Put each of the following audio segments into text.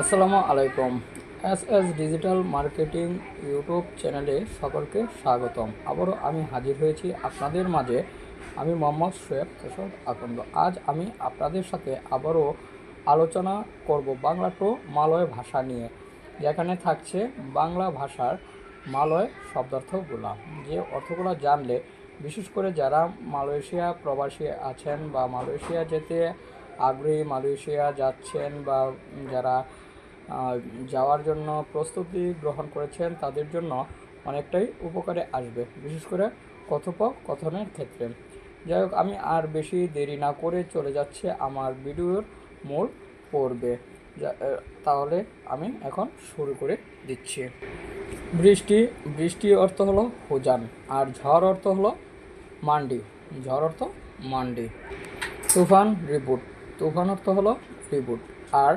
আসসালামু আলাইকুম। S S digital marketing YouTube চ্যানেলে সকলকে স্বাগতম। আবারও আমি হাজির হয়েছি আপনাদের মাঝে। আমি মোহাম্মদ শোয়েব তোষক আকন্দ। আজ আমি আপনাদের সাথে আবারও আলোচনা করব বাংলা টু মালয় ভাষা নিয়ে, যেখানে থাকছে বাংলা ভাষার মালয় শব্দার্থগুলা। যে অর্থগুলো জানলে, বিশেষ করে যারা মালয়েশিয়া প্রবাসী আছেন বা মালয়েশিয়া যেতে আগ্রহী মালয়েশিয়া যাচ্ছেন বা যারা যাওয়ার জন্য প্রস্তুতি গ্রহণ করেছেন তাদের জন্য অনেকটাই উপকারে আসবে। বিশেষ করে কথোপকথনের ক্ষেত্রে। যাই হোক আমি আর বেশি দেরি না করে চলে যাচ্ছে আমার ভিডিওর মূল আহ, তাহলে আমি এখন শুরু করে দিচ্ছি। বৃষ্টি বৃষ্টি অর্থ হলো হুজান আর ঝড় অর্থ হলো মান্ডি। ঝড় অর্থ মান্ডি। তুফান রিবুট তুফান অর্থ হলো রিবুট আর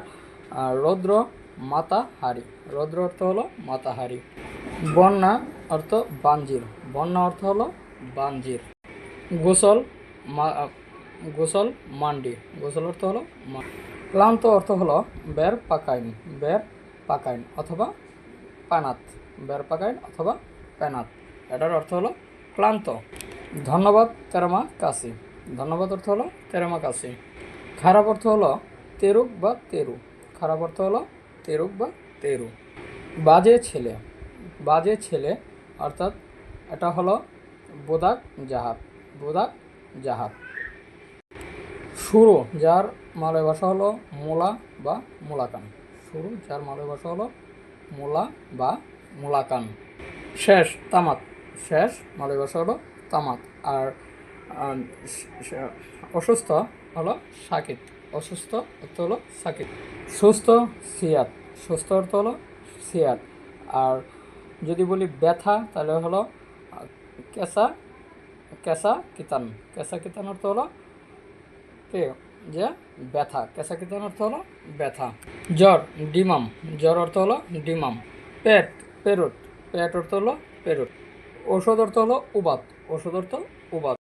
রৌদ্র মাতাহারি। রৌদ্র অর্থ হলো মাতাহারি। বন্যা অর্থ বাঞ্জির বন্যা অর্থ হলো বাঞ্জির গোসল গোসল মান্ডি। গোসল অর্থ হলো ক্লান্ত অর্থ হলো বের পাকাইন। বের পাকাইন অথবা পানাত। বের পাকাইন অথবা পেনাত। এটার অর্থ হলো ক্লান্ত। ধন্যবাদ তেরমা কাশি ধন্যবাদ অর্থ হলো তেরমা কাশি খারাপ অর্থ হলো তেরুক বা তেরু। খারাপ অর্থ হলো তেরুক বা তেরু। বাজে ছেলে। বাজে ছেলে, অর্থাৎ এটা হলো বোদাক জাহাজ বোদাক জাহাজ শুরু যার মালয় ভাষা হলো মোলা বা মোলাকান। শুরু যার মালয় ভাষা হলো মোলা বা মোলাকান। শেষ, তামাত। শেষ, মালয় ভাষা হলো তামাত। আর অসুস্থ হলো সাকিত অসুস্থ অর্থ হলো সাকিত সুস্থ সিয়াত সুস্থ অর্থ হলো সিয়াত আর যদি বলি ব্যথা, তাহলে হলো কেসা কেসা কিতান। কেসা কিতান অর্থ হলো কে? যে ব্যথা। কেসা কিতান অর্থ হলো ব্যথা। জ্বর, ডিমাম। জ্বর অর্থ হলো ডিমাম। পেট, পেরুট। পেট অর্থ হলো পেরুট। ঔষধ অর্থ হলো উবাত ঔষধ অর্থ উবাত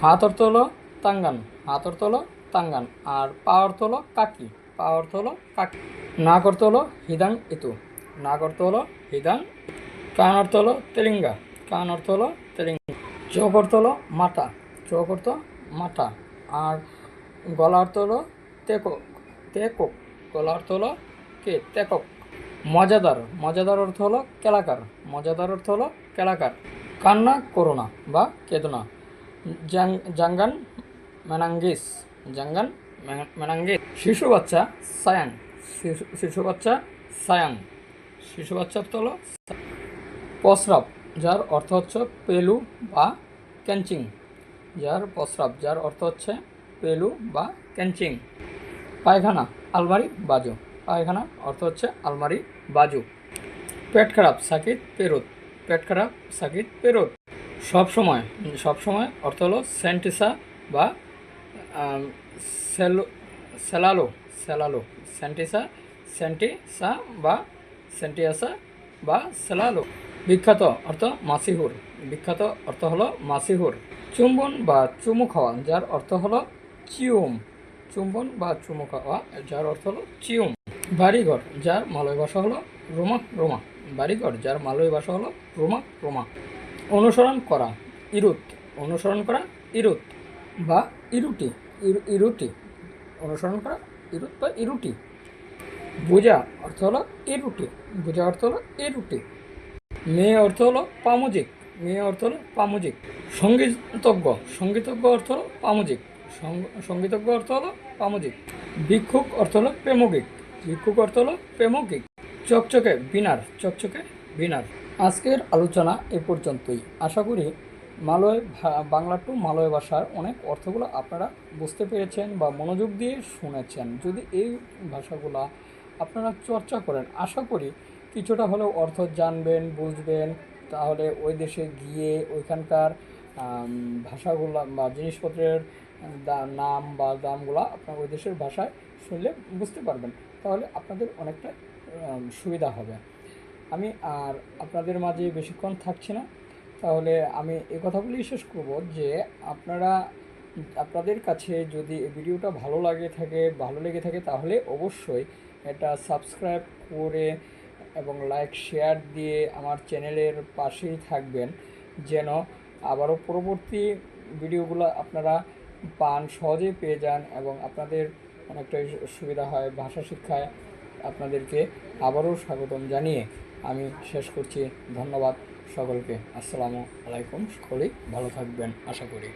হাত অর্থ হলো তাঙ্গান হাত অর্থ তাঙ্গান, আর পা অর্থ কাকি পা অর্থ হলো কাকি। নাক অর্থ হলো হিদাং ইতু নাক অর্থ হলো হিদাং কান অর্থ হলো তেলিঙ্গা কান অর্থ হলো তেলিঙ্গা। চোখ অর্থ হলো মাথা চোখ অর্থ মাথা আর গলা অর্থ হলো তেকক তেকক গলা অর্থ হলো কে, তেকক। মজাদার মজাদার অর্থ হলো কেলাকার মজাদার অর্থ হলো কেলাকার। কান্না করো না বা কেদো না। জাং- জাঙ্গান মেনাঙ্গিস জাঙ্গান মেনাঙ্গিস। শিশু বাচ্চা সায়াং শিশু শিশু বাচ্চা সায়াং শিশু বাচ্চা অর্থ হলো প্রস্রাব যার অর্থ হচ্ছে পেলু বা ক্যাঞ্চিং যার প্রস্রাব যার অর্থ হচ্ছে পেলু বা ক্যাঞ্চিং পায়খানা আলমারি বাজু। পায়খানা অর্থ হচ্ছে আলমারি বাজু। পেট খারাপ সাকিত পেরুত। পেট খারাপ সাকিত পেরুত। সব সময় সব সময় অর্থ হলো সেন্টিসা বা সেলো, সেলালো সেলালো সেন্টিসা সেন্টিসা বা সেন্টিয়াসা বা সেলালো। বিখ্যাত অর্থ মাসিহুর বিখ্যাত অর্থ হলো মাসিহুর চুম্বন বা চুমু খাওয়া, যার অর্থ হলো চিউম। চুম্বন বা চুমু খাওয়া, যার অর্থ হলো চিউম। বাড়িঘর, যার মালয় ভাষা হলো রোমা রোমা। বাড়িঘর, যার মালয় ভাষা হলো রোমা রোমা। অনুসরণ করা, ইরুত। অনুসরণ করা, ইরুত বা ইরুটি। ইরু- ইরুটি। অনুসরণ করা ইরুত বা ইরুটি। বোঝা অর্থ হলো ইরুটি। বোঝা অর্থ হলো ইরুটি। মেয়ে অর্থ হলো পামুজিক। মেয়ে অর্থ হলো পামুজিক। সঙ্গীতজ্ঞ। সঙ্গীতজ্ঞ অর্থ হলো পামুজিক। সঙ্গ- সঙ্গীতজ্ঞ অর্থ হলো পামুজিক। ভিক্ষুক অর্থ হলো প্রেমগিক। ভিক্ষুক অর্থ হলো প্রেমগিক। চকচকে বিনার। চকচকে বিনার। আজকের আলোচনা এ পর্যন্তই। আশা করি মালয় বাংলা টু মালয় ভাষার অনেক অর্থগুলো আপনারা বুঝতে পেরেছেন বা মনোযোগ দিয়ে শুনেছেন। যদি এই ভাষাগুলো আপনারা চর্চা করেন, আশা করি কিছুটা হলেও অর্থ জানবেন, বুঝবেন। তাহলে ওই দেশে গিয়ে ওইখানকার ভাষাগুলো বা জিনিসপত্রের নাম বা দামগুলো আপনার ওই দেশের ভাষায় শুনলে বুঝতে পারবেন। তাহলে আপনাদের অনেকটা সুবিধা হবে। আমি আর আপনাদের মাঝে বেশিক্ষণ থাকছি না। তাহলে আমি এই কথা বলেই শেষ করব যে আপনারা, আপনাদের কাছে যদি ভিডিওটা ভালো লাগে থাকে, ভালো লেগে থাকে, তাহলে অবশ্যই এটা সাবস্ক্রাইব করে এবং লাইক, শেয়ার দিয়ে আমার চ্যানেলের পাশেই থাকবেন, যেন আবারও পরবর্তী ভিডিওগুলো আপনারা পান, সহজেই পেয়ে যান এবং আপনাদের অনেকটাই সুবিধা হয় ভাষা শিক্ষায় আপনাদেরকে আবারও স্বাগতম জানিয়ে আমি শেষ করছি। ধন্যবাদ। সকলকে আসসালামু আলাইকুম সকলেই ভালো থাকবেন আশা করি।